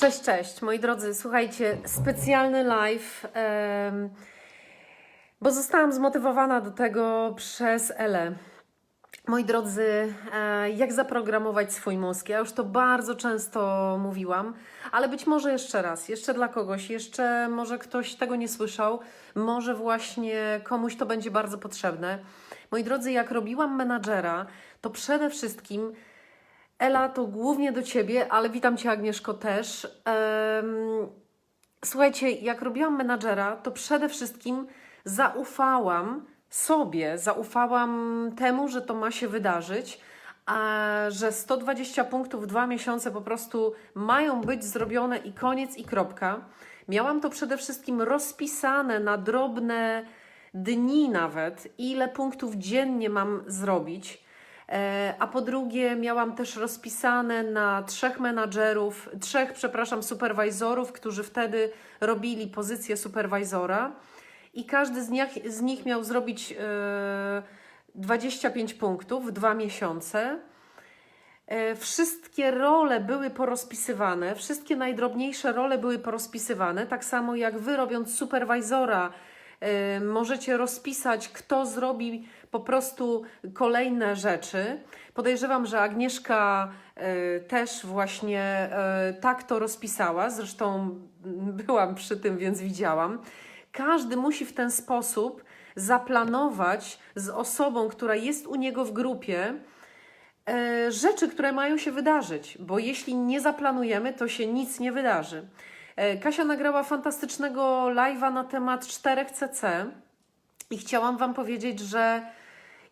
Cześć, cześć, moi drodzy. Słuchajcie, specjalny live, bo zostałam zmotywowana do tego przez Elę. Moi drodzy, e, jak zaprogramować swój mózg? Ja już to bardzo często mówiłam, ale być może jeszcze raz, jeszcze dla kogoś, jeszcze może ktoś tego nie słyszał, może właśnie komuś to będzie bardzo potrzebne. Moi drodzy, jak robiłam menadżera, to przede wszystkim Ela, to głównie do Ciebie, ale witam Cię Agnieszko też. Słuchajcie, jak robiłam menadżera, to przede wszystkim zaufałam sobie, zaufałam temu, że to ma się wydarzyć, a że 120 punktów w dwa miesiące po prostu mają być zrobione i koniec i kropka. Miałam to przede wszystkim rozpisane na drobne dni nawet, ile punktów dziennie mam zrobić. E, A po drugie, miałam też rozpisane na trzech menadżerów, trzech, przepraszam, superwajzorów, którzy wtedy robili pozycję superwajzora. I każdy z nich, z nich miał zrobić e, 25 punktów w dwa miesiące. E, Wszystkie role były porozpisywane, wszystkie najdrobniejsze role były porozpisywane, tak samo jak wy robiąc superwajzora, e, możecie rozpisać, kto zrobi po prostu kolejne rzeczy. Podejrzewam, że Agnieszka e, też właśnie e, tak to rozpisała, zresztą byłam przy tym, więc widziałam. Każdy musi w ten sposób zaplanować z osobą, która jest u niego w grupie, e, rzeczy, które mają się wydarzyć, bo jeśli nie zaplanujemy, to się nic nie wydarzy. Kasia nagrała fantastycznego live'a na temat 4CC i chciałam Wam powiedzieć, że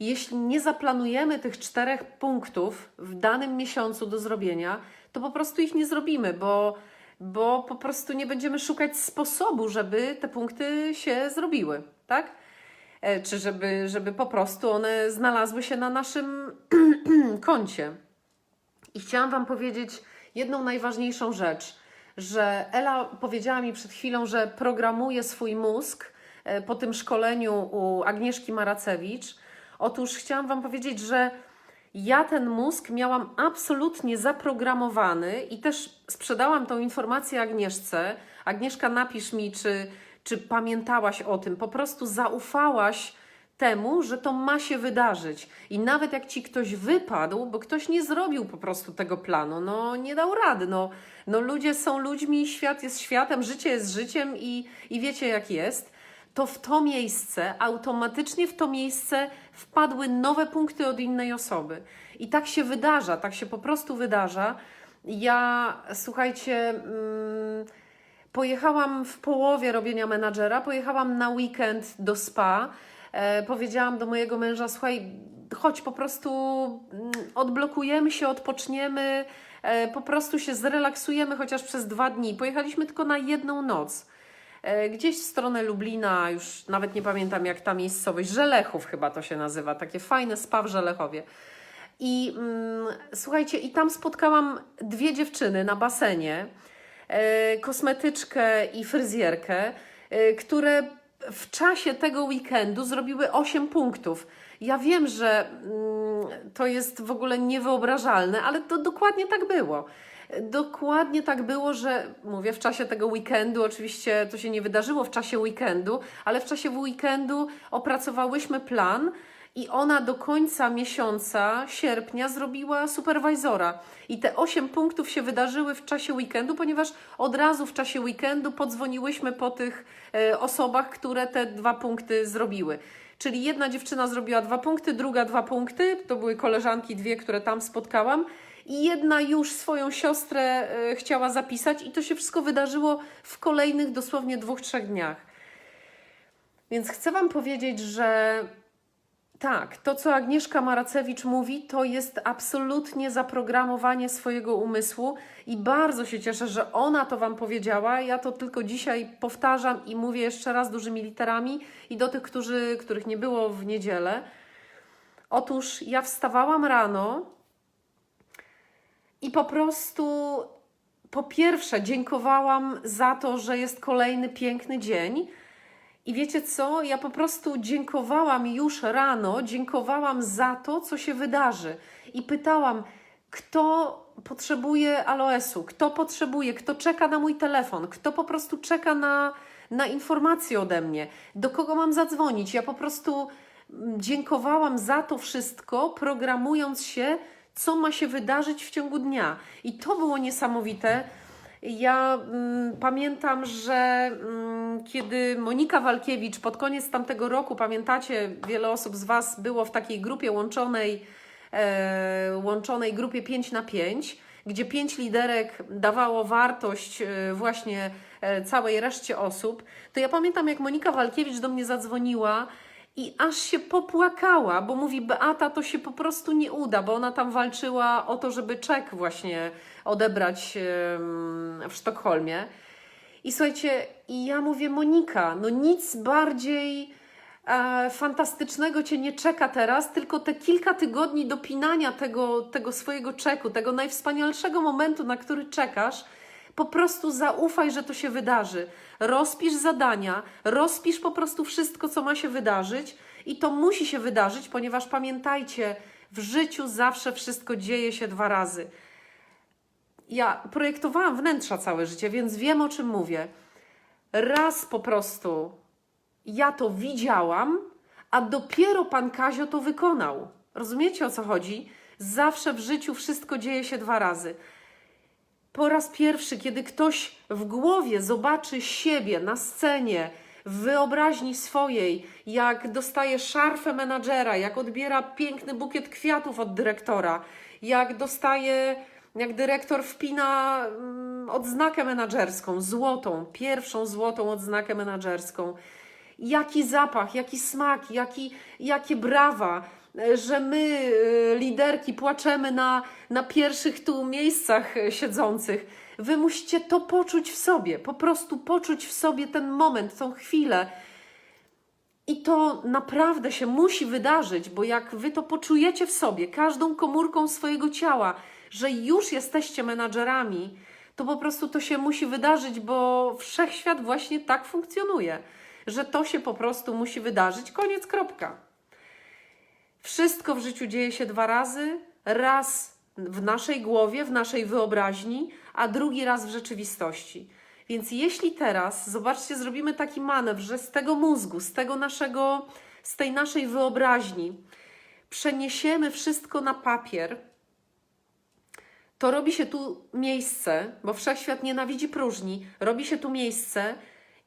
jeśli nie zaplanujemy tych czterech punktów w danym miesiącu do zrobienia, to po prostu ich nie zrobimy, bo, bo po prostu nie będziemy szukać sposobu, żeby te punkty się zrobiły, tak? E, Czy żeby, żeby po prostu one znalazły się na naszym koncie. I chciałam Wam powiedzieć jedną najważniejszą rzecz, że Ela powiedziała mi przed chwilą, że programuje swój mózg e, po tym szkoleniu u Agnieszki Maracewicz. Otóż chciałam Wam powiedzieć, że ja ten mózg miałam absolutnie zaprogramowany i też sprzedałam tą informację Agnieszce. Agnieszka, napisz mi, czy, czy pamiętałaś o tym, po prostu zaufałaś temu, że to ma się wydarzyć. I nawet jak ci ktoś wypadł, bo ktoś nie zrobił po prostu tego planu, no nie dał rady. No, no ludzie są ludźmi, świat jest światem, życie jest życiem i, i wiecie jak jest. To w to miejsce, automatycznie w to miejsce wpadły nowe punkty od innej osoby. I tak się wydarza, tak się po prostu wydarza. Ja, słuchajcie, mm, pojechałam w połowie robienia menadżera, pojechałam na weekend do spa. E, powiedziałam do mojego męża: Słuchaj, chodź, po prostu mm, odblokujemy się, odpoczniemy, e, po prostu się zrelaksujemy chociaż przez dwa dni. Pojechaliśmy tylko na jedną noc. E, Gdzieś w stronę Lublina, już nawet nie pamiętam jak ta miejscowość, Żelechów chyba to się nazywa, takie fajne spa w Żelechowie. I mm, słuchajcie, i tam spotkałam dwie dziewczyny na basenie, e, kosmetyczkę i fryzjerkę, e, które w czasie tego weekendu zrobiły 8 punktów. Ja wiem, że mm, to jest w ogóle niewyobrażalne, ale to dokładnie tak było. Dokładnie tak było, że mówię w czasie tego weekendu, oczywiście to się nie wydarzyło w czasie weekendu, ale w czasie weekendu opracowałyśmy plan i ona do końca miesiąca, sierpnia, zrobiła superwajzora. I te 8 punktów się wydarzyły w czasie weekendu, ponieważ od razu w czasie weekendu podzwoniłyśmy po tych e, osobach, które te dwa punkty zrobiły. Czyli jedna dziewczyna zrobiła dwa punkty, druga dwa punkty, to były koleżanki dwie, które tam spotkałam. I jedna już swoją siostrę e, chciała zapisać, i to się wszystko wydarzyło w kolejnych dosłownie dwóch, trzech dniach. Więc chcę Wam powiedzieć, że tak, to co Agnieszka Maracewicz mówi, to jest absolutnie zaprogramowanie swojego umysłu i bardzo się cieszę, że ona to Wam powiedziała. Ja to tylko dzisiaj powtarzam i mówię jeszcze raz dużymi literami i do tych, którzy, których nie było w niedzielę. Otóż ja wstawałam rano i po prostu po pierwsze dziękowałam za to, że jest kolejny piękny dzień. I wiecie co? Ja po prostu dziękowałam już rano, dziękowałam za to, co się wydarzy. I pytałam, kto potrzebuje aloesu, kto potrzebuje, kto czeka na mój telefon, kto po prostu czeka na, na informacje ode mnie, do kogo mam zadzwonić. Ja po prostu mm, dziękowałam za to wszystko, programując się, co ma się wydarzyć w ciągu dnia. I to było niesamowite. Ja mm, pamiętam, że mm, kiedy Monika Walkiewicz pod koniec tamtego roku, pamiętacie, wiele osób z Was było w takiej grupie łączonej, e, łączonej grupie 5 na 5, gdzie pięć liderek dawało wartość e, właśnie e, całej reszcie osób, to ja pamiętam, jak Monika Walkiewicz do mnie zadzwoniła i aż się popłakała, bo mówi Beata, to się po prostu nie uda, bo ona tam walczyła o to, żeby czek właśnie odebrać w Sztokholmie. I słuchajcie, i ja mówię, Monika, no nic bardziej e, fantastycznego Cię nie czeka teraz, tylko te kilka tygodni dopinania tego, tego swojego czeku, tego najwspanialszego momentu, na który czekasz. Po prostu zaufaj, że to się wydarzy. Rozpisz zadania, rozpisz po prostu wszystko, co ma się wydarzyć, i to musi się wydarzyć, ponieważ pamiętajcie, w życiu zawsze wszystko dzieje się dwa razy ja projektowałam wnętrza całe życie, więc wiem o czym mówię. Raz po prostu ja to widziałam, a dopiero pan Kazio to wykonał. Rozumiecie o co chodzi? Zawsze w życiu wszystko dzieje się dwa razy. Po raz pierwszy, kiedy ktoś w głowie zobaczy siebie na scenie, w wyobraźni swojej, jak dostaje szarfę menadżera, jak odbiera piękny bukiet kwiatów od dyrektora, jak dostaje jak dyrektor wpina mm, odznakę menadżerską, złotą, pierwszą złotą odznakę menadżerską. Jaki zapach, jaki smak, jaki, jakie brawa, że my, e, liderki, płaczemy na, na pierwszych tu miejscach e, siedzących. Wy musicie to poczuć w sobie, po prostu poczuć w sobie ten moment, tą chwilę. I to naprawdę się musi wydarzyć, bo jak wy to poczujecie w sobie, każdą komórką swojego ciała, że już jesteście menadżerami, to po prostu to się musi wydarzyć, bo wszechświat właśnie tak funkcjonuje, że to się po prostu musi wydarzyć. Koniec, kropka. Wszystko w życiu dzieje się dwa razy. Raz w naszej głowie, w naszej wyobraźni, a drugi raz w rzeczywistości. Więc jeśli teraz, zobaczcie, zrobimy taki manewr, że z tego mózgu, z tego naszego, z tej naszej wyobraźni przeniesiemy wszystko na papier, to robi się tu miejsce, bo wszechświat nienawidzi próżni, robi się tu miejsce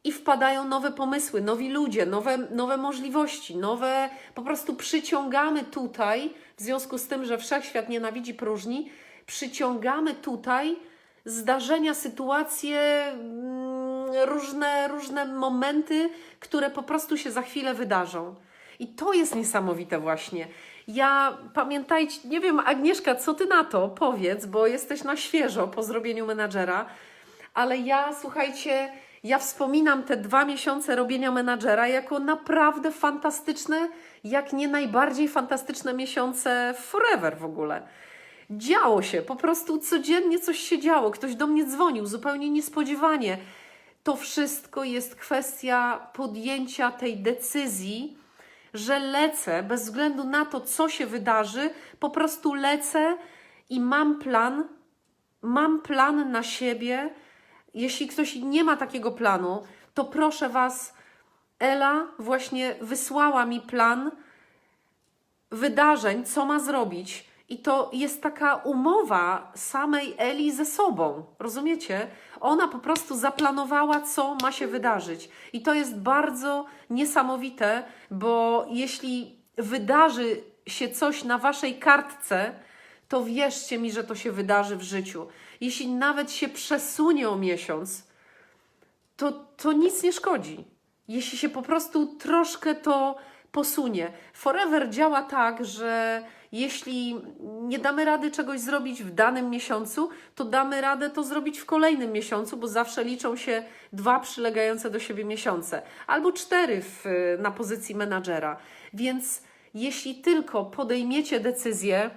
i wpadają nowe pomysły, nowi ludzie, nowe, nowe możliwości, nowe, po prostu przyciągamy tutaj, w związku z tym, że wszechświat nienawidzi próżni, przyciągamy tutaj zdarzenia, sytuacje, mm, różne, różne momenty, które po prostu się za chwilę wydarzą. I to jest niesamowite właśnie. Ja pamiętajcie, nie wiem, Agnieszka, co ty na to powiedz, bo jesteś na świeżo po zrobieniu menadżera, ale ja słuchajcie, ja wspominam te dwa miesiące robienia menadżera jako naprawdę fantastyczne, jak nie najbardziej fantastyczne miesiące forever w ogóle. Działo się, po prostu codziennie coś się działo. Ktoś do mnie dzwonił zupełnie niespodziewanie. To wszystko jest kwestia podjęcia tej decyzji że lecę bez względu na to, co się wydarzy, po prostu lecę i mam plan, mam plan na siebie. Jeśli ktoś nie ma takiego planu, to proszę Was, Ela właśnie wysłała mi plan wydarzeń, co ma zrobić. I to jest taka umowa samej Eli ze sobą. Rozumiecie? Ona po prostu zaplanowała, co ma się wydarzyć. I to jest bardzo niesamowite, bo jeśli wydarzy się coś na waszej kartce, to wierzcie mi, że to się wydarzy w życiu. Jeśli nawet się przesunie o miesiąc, to, to nic nie szkodzi. Jeśli się po prostu troszkę to posunie. Forever działa tak, że jeśli nie damy rady czegoś zrobić w danym miesiącu, to damy radę to zrobić w kolejnym miesiącu, bo zawsze liczą się dwa przylegające do siebie miesiące albo cztery w, na pozycji menadżera. Więc jeśli tylko podejmiecie decyzję,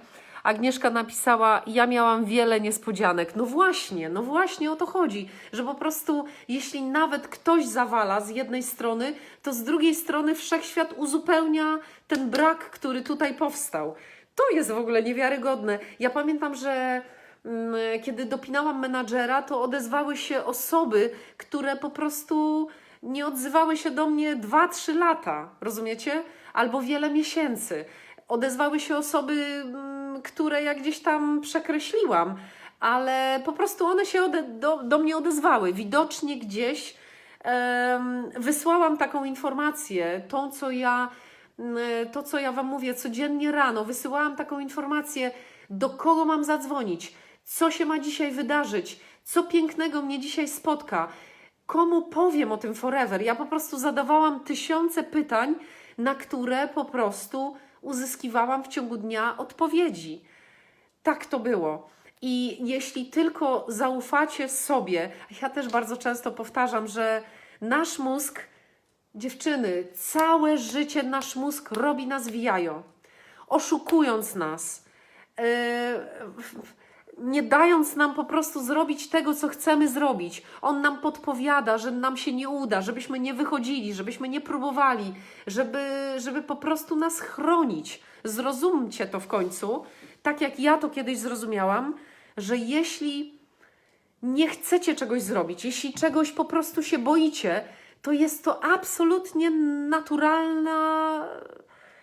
Agnieszka napisała: Ja miałam wiele niespodzianek. No właśnie, no właśnie o to chodzi, że po prostu, jeśli nawet ktoś zawala z jednej strony, to z drugiej strony wszechświat uzupełnia ten brak, który tutaj powstał. To jest w ogóle niewiarygodne. Ja pamiętam, że mm, kiedy dopinałam menadżera, to odezwały się osoby, które po prostu nie odzywały się do mnie 2-3 lata, rozumiecie? Albo wiele miesięcy. Odezwały się osoby, mm, które ja gdzieś tam przekreśliłam, ale po prostu one się ode, do, do mnie odezwały. Widocznie gdzieś em, wysłałam taką informację, tą co ja, to co ja Wam mówię codziennie rano, wysyłałam taką informację, do kogo mam zadzwonić, co się ma dzisiaj wydarzyć, co pięknego mnie dzisiaj spotka, komu powiem o tym forever. Ja po prostu zadawałam tysiące pytań, na które po prostu uzyskiwałam w ciągu dnia odpowiedzi. Tak to było. I jeśli tylko zaufacie sobie, ja też bardzo często powtarzam, że nasz mózg, dziewczyny, całe życie nasz mózg robi nas wijajo, oszukując nas, yy, nie dając nam po prostu zrobić tego, co chcemy zrobić. On nam podpowiada, że nam się nie uda, żebyśmy nie wychodzili, żebyśmy nie próbowali, żeby, żeby po prostu nas chronić. Zrozumcie to w końcu, tak jak ja to kiedyś zrozumiałam, że jeśli nie chcecie czegoś zrobić, jeśli czegoś po prostu się boicie, to jest to absolutnie naturalna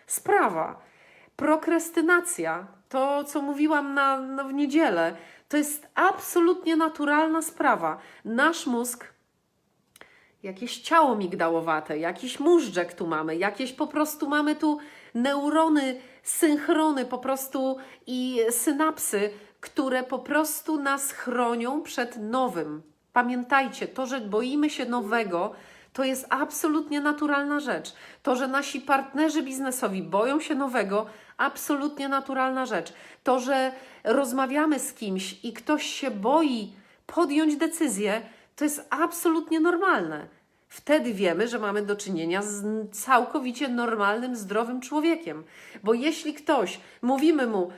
sprawa. Prokrastynacja, to co mówiłam na, na, w niedzielę, to jest absolutnie naturalna sprawa. Nasz mózg, jakieś ciało migdałowate, jakiś móżdżek tu mamy, jakieś po prostu mamy tu neurony, synchrony po prostu i synapsy, które po prostu nas chronią przed nowym. Pamiętajcie, to, że boimy się nowego, to jest absolutnie naturalna rzecz. To, że nasi partnerzy biznesowi boją się nowego, absolutnie naturalna rzecz. To, że rozmawiamy z kimś i ktoś się boi podjąć decyzję, to jest absolutnie normalne. Wtedy wiemy, że mamy do czynienia z całkowicie normalnym, zdrowym człowiekiem. Bo jeśli ktoś, mówimy mu,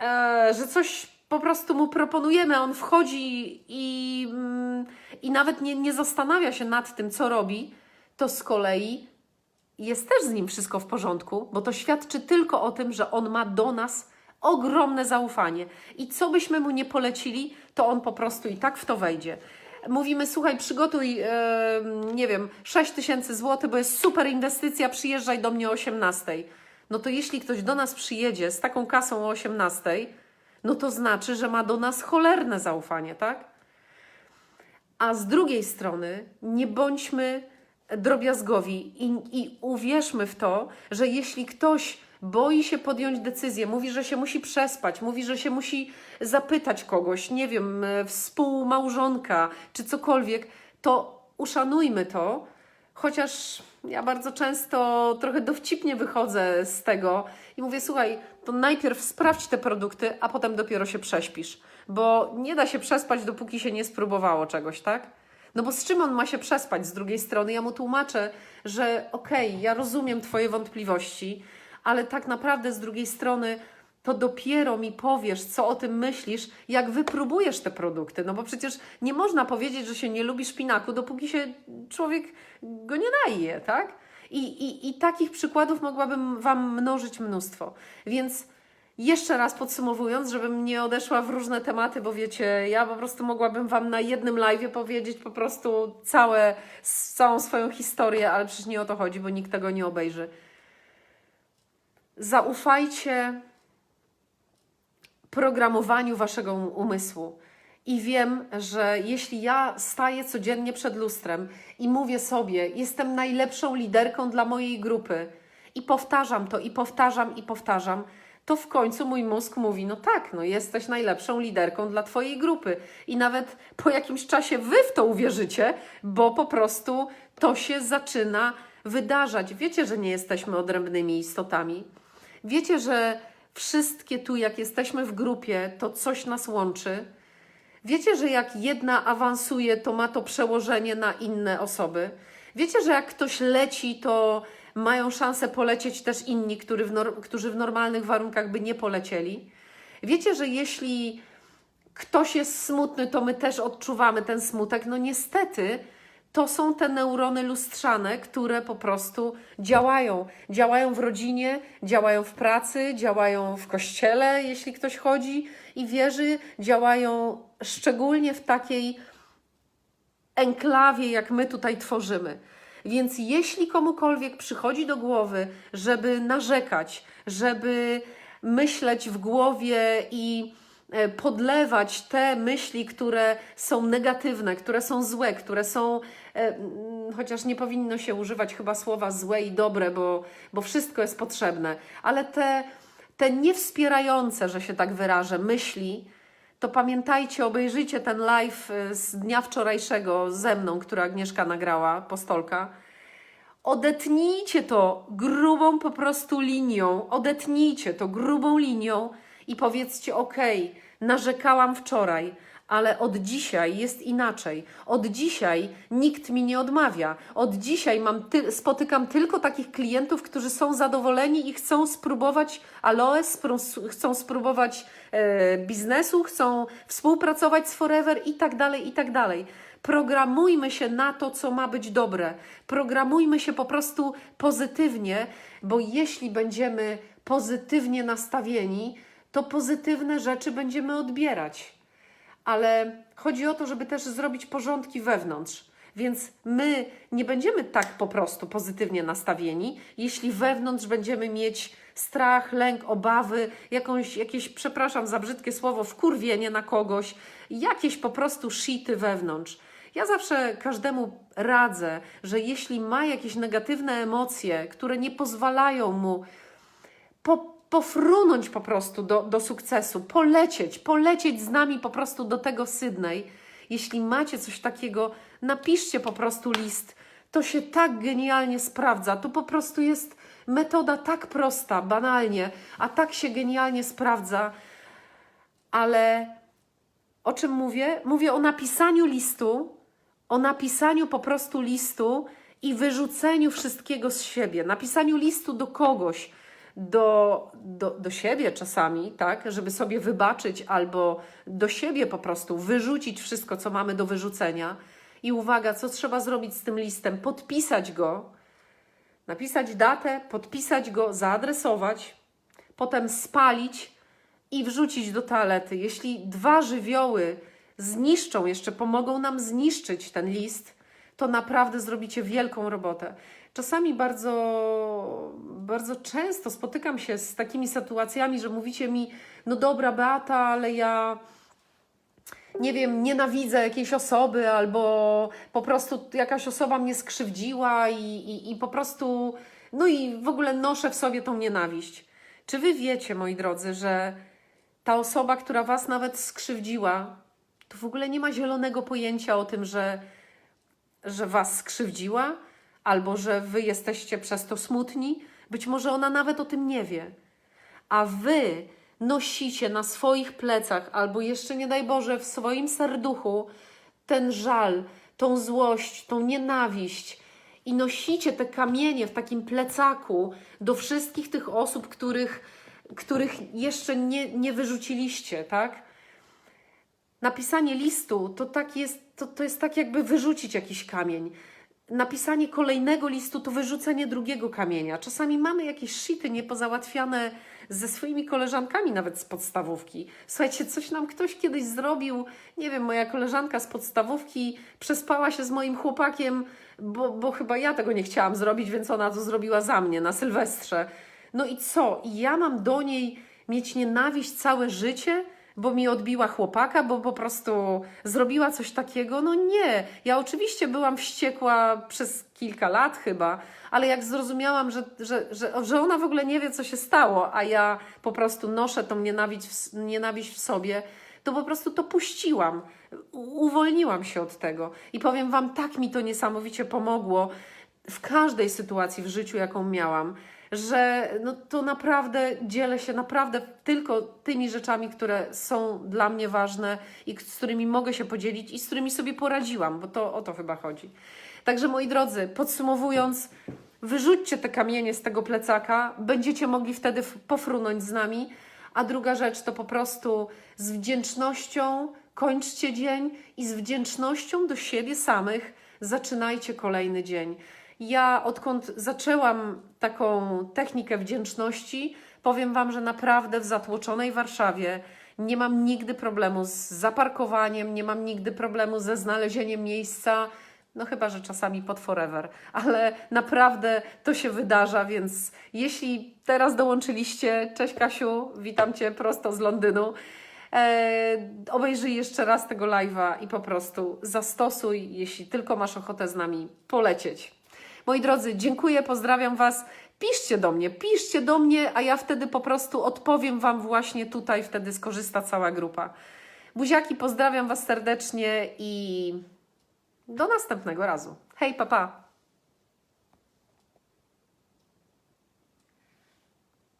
e, że coś po prostu mu proponujemy, on wchodzi i, mm, i nawet nie, nie zastanawia się nad tym, co robi, to z kolei jest też z nim wszystko w porządku, bo to świadczy tylko o tym, że on ma do nas ogromne zaufanie. I co byśmy mu nie polecili, to on po prostu i tak w to wejdzie. Mówimy, słuchaj, przygotuj, e, nie wiem, 6 tysięcy złotych, bo jest super inwestycja, przyjeżdżaj do mnie o 18. No to jeśli ktoś do nas przyjedzie z taką kasą o 18, no to znaczy, że ma do nas cholerne zaufanie, tak? A z drugiej strony nie bądźmy drobiazgowi i, i uwierzmy w to, że jeśli ktoś boi się podjąć decyzję, mówi, że się musi przespać, mówi, że się musi zapytać kogoś, nie wiem, e, współmałżonka czy cokolwiek, to uszanujmy to, chociaż ja bardzo często trochę dowcipnie wychodzę z tego i mówię, słuchaj, to najpierw sprawdź te produkty, a potem dopiero się prześpisz, bo nie da się przespać, dopóki się nie spróbowało czegoś, tak? No bo z czym on ma się przespać z drugiej strony? Ja mu tłumaczę, że okej, okay, ja rozumiem Twoje wątpliwości, ale tak naprawdę z drugiej strony to dopiero mi powiesz, co o tym myślisz, jak wypróbujesz te produkty. No bo przecież nie można powiedzieć, że się nie lubi szpinaku, dopóki się człowiek go nie naje, tak? I, i, I takich przykładów mogłabym Wam mnożyć mnóstwo. Więc jeszcze raz podsumowując, żebym nie odeszła w różne tematy, bo wiecie, ja po prostu mogłabym Wam na jednym live powiedzieć po prostu całe, całą swoją historię, ale przecież nie o to chodzi, bo nikt tego nie obejrzy. Zaufajcie programowaniu Waszego umysłu. I wiem, że jeśli ja staję codziennie przed lustrem i mówię sobie, jestem najlepszą liderką dla mojej grupy, i powtarzam to, i powtarzam, i powtarzam, to w końcu mój mózg mówi: No tak, no jesteś najlepszą liderką dla Twojej grupy. I nawet po jakimś czasie Wy w to uwierzycie, bo po prostu to się zaczyna wydarzać. Wiecie, że nie jesteśmy odrębnymi istotami. Wiecie, że wszystkie tu, jak jesteśmy w grupie, to coś nas łączy. Wiecie, że jak jedna awansuje, to ma to przełożenie na inne osoby. Wiecie, że jak ktoś leci, to mają szansę polecieć też inni, którzy w, którzy w normalnych warunkach by nie polecieli. Wiecie, że jeśli ktoś jest smutny, to my też odczuwamy ten smutek. No niestety, to są te neurony lustrzane, które po prostu działają. Działają w rodzinie, działają w pracy, działają w kościele, jeśli ktoś chodzi i wierzy, działają szczególnie w takiej enklawie, jak my tutaj tworzymy. Więc jeśli komukolwiek przychodzi do głowy, żeby narzekać, żeby myśleć w głowie i e, podlewać te myśli, które są negatywne, które są złe, które są, chociaż nie powinno się używać chyba słowa złe i dobre, bo, bo wszystko jest potrzebne, ale te, te niewspierające, że się tak wyrażę, myśli, to pamiętajcie, obejrzyjcie ten live y, z dnia wczorajszego ze mną, który Agnieszka nagrała, postolka. Odetnijcie to grubą po prostu linią, odetnijcie to grubą linią i powiedzcie: OK, narzekałam wczoraj, ale od dzisiaj jest inaczej. Od dzisiaj nikt mi nie odmawia. Od dzisiaj mam ty spotykam tylko takich klientów, którzy są zadowoleni i chcą spróbować aloes, chcą spróbować e, biznesu, chcą współpracować z Forever i tak dalej, i tak dalej. Programujmy się na to, co ma być dobre. Programujmy się po prostu pozytywnie, bo jeśli będziemy pozytywnie nastawieni, to pozytywne rzeczy będziemy odbierać ale chodzi o to, żeby też zrobić porządki wewnątrz. Więc my nie będziemy tak po prostu pozytywnie nastawieni, jeśli wewnątrz będziemy mieć strach, lęk, obawy, jakąś, jakieś, przepraszam za brzydkie słowo, wkurwienie na kogoś, jakieś po prostu shity wewnątrz. Ja zawsze każdemu radzę, że jeśli ma jakieś negatywne emocje, które nie pozwalają mu po, pofrunąć po prostu do, do sukcesu, polecieć, polecieć z nami po prostu do tego Sydney. Jeśli macie coś takiego, napiszcie po prostu list. To się tak genialnie sprawdza. To po prostu jest metoda tak prosta, banalnie, a tak się genialnie sprawdza. Ale o czym mówię? Mówię o napisaniu listu, o napisaniu po prostu listu i wyrzuceniu wszystkiego z siebie, napisaniu listu do kogoś, do, do, do siebie czasami, tak, żeby sobie wybaczyć, albo do siebie po prostu wyrzucić wszystko, co mamy do wyrzucenia. I uwaga, co trzeba zrobić z tym listem? Podpisać go, napisać datę, podpisać go, zaadresować, potem spalić i wrzucić do toalety. Jeśli dwa żywioły zniszczą, jeszcze pomogą nam zniszczyć ten list, to naprawdę zrobicie wielką robotę. Czasami bardzo, bardzo często spotykam się z takimi sytuacjami, że mówicie mi, no dobra Beata, ale ja nie wiem, nienawidzę jakiejś osoby, albo po prostu jakaś osoba mnie skrzywdziła i, i, i po prostu, no i w ogóle noszę w sobie tą nienawiść. Czy wy wiecie, moi drodzy, że ta osoba, która was nawet skrzywdziła, to w ogóle nie ma zielonego pojęcia o tym, że, że was skrzywdziła, albo że wy jesteście przez to smutni? Być może ona nawet o tym nie wie. A wy nosicie na swoich plecach, albo jeszcze nie daj Boże, w swoim serduchu ten żal, tą złość, tą nienawiść. I nosicie te kamienie w takim plecaku do wszystkich tych osób, których, których jeszcze nie, nie wyrzuciliście, tak? Napisanie listu to, tak jest, to, to jest tak, jakby wyrzucić jakiś kamień napisanie kolejnego listu to wyrzucenie drugiego kamienia. Czasami mamy jakieś shity niepozałatwiane ze swoimi koleżankami, nawet z podstawówki. Słuchajcie, coś nam ktoś kiedyś zrobił. Nie wiem, moja koleżanka z podstawówki przespała się z moim chłopakiem, bo, bo chyba ja tego nie chciałam zrobić, więc ona to zrobiła za mnie na Sylwestrze. No i co? I ja mam do niej mieć nienawiść całe życie? Bo mi odbiła chłopaka, bo po prostu zrobiła coś takiego. No nie, ja oczywiście byłam wściekła przez kilka lat chyba, ale jak zrozumiałam, że, że, że, że ona w ogóle nie wie, co się stało, a ja po prostu noszę tą nienawiść w, nienawiść w sobie, to po prostu to puściłam. Uwolniłam się od tego. I powiem Wam, tak mi to niesamowicie pomogło w każdej sytuacji w życiu, jaką miałam że no to naprawdę dzielę się naprawdę tylko tymi rzeczami, które są dla mnie ważne i z którymi mogę się podzielić i z którymi sobie poradziłam, bo to o to chyba chodzi. Także moi drodzy, podsumowując, wyrzućcie te kamienie z tego plecaka, będziecie mogli wtedy pofrunąć z nami. A druga rzecz to po prostu z wdzięcznością kończcie dzień i z wdzięcznością do siebie samych zaczynajcie kolejny dzień. Ja odkąd zaczęłam taką technikę wdzięczności, powiem Wam, że naprawdę w zatłoczonej Warszawie nie mam nigdy problemu z zaparkowaniem, nie mam nigdy problemu ze znalezieniem miejsca. No chyba, że czasami pod forever, ale naprawdę to się wydarza, więc jeśli teraz dołączyliście, cześć Kasiu, witam Cię prosto z Londynu. E, obejrzyj jeszcze raz tego live'a i po prostu zastosuj, jeśli tylko masz ochotę z nami polecieć. Moi drodzy, dziękuję, pozdrawiam Was. Piszcie do mnie, piszcie do mnie, a ja wtedy po prostu odpowiem Wam właśnie tutaj, wtedy skorzysta cała grupa. Buziaki, pozdrawiam Was serdecznie i do następnego razu. Hej, papa! Pa.